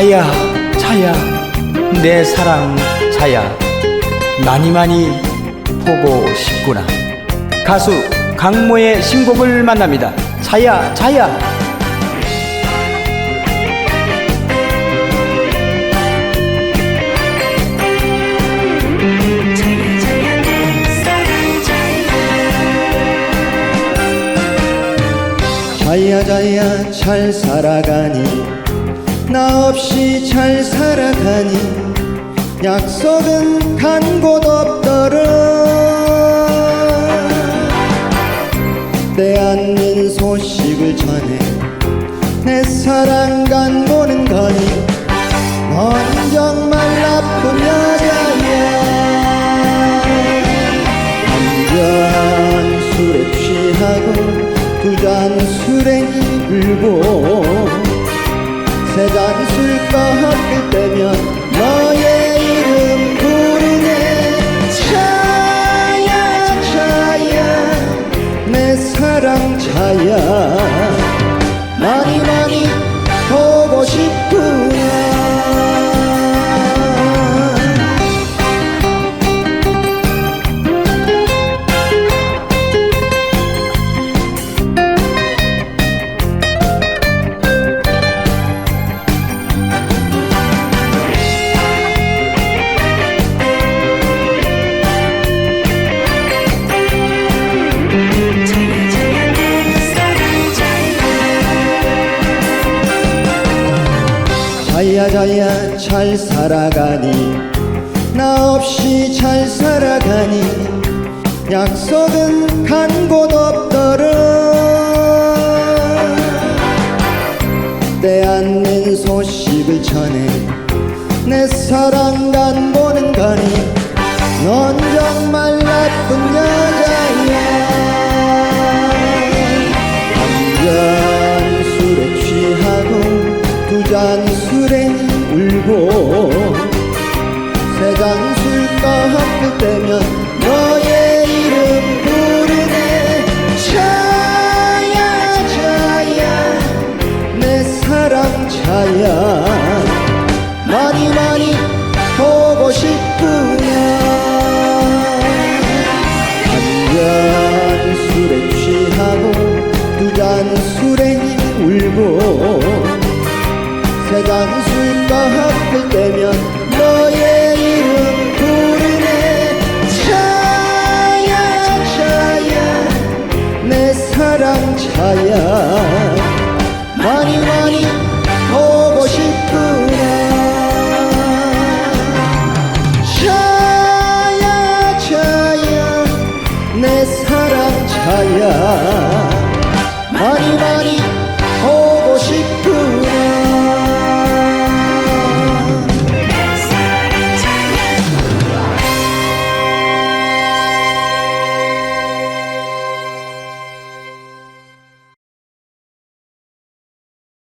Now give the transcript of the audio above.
자야 자야 내 사랑 자야 많이 많이 보고 싶구나. 가수 강모의 신곡을 만납니다. 자야 자야. 자야 자야 잘 살아가니 나 없이 잘 살아가니 약속은 간 곳 없더라. 때안는 소식을 전해 내 사랑 간 보는 거니 넌 정말 나쁜 여자야 한잔 술에 취하고 두 잔 술에 울고 세잔술 꺾을 때면 너의 이름 부르네. 차야 차야 내 사랑 차야. 많이 많이 자야 자야 잘 살아가니. 나 없이 잘 살아가니. 약속은 간 곳 없더라. 때안는 소식을 전해 내 사랑 간 보는 거니. 넌 정말 나쁜 여 술에 울고 세잔술 꺾을 때면 너의 이름 부르네. 차야 차야 내 사랑 차야. 많이 많이 보고 싶 사랑 차야. 많이 많이 보고 싶구나. 차야 차야 내 사랑 차야. 많이 많이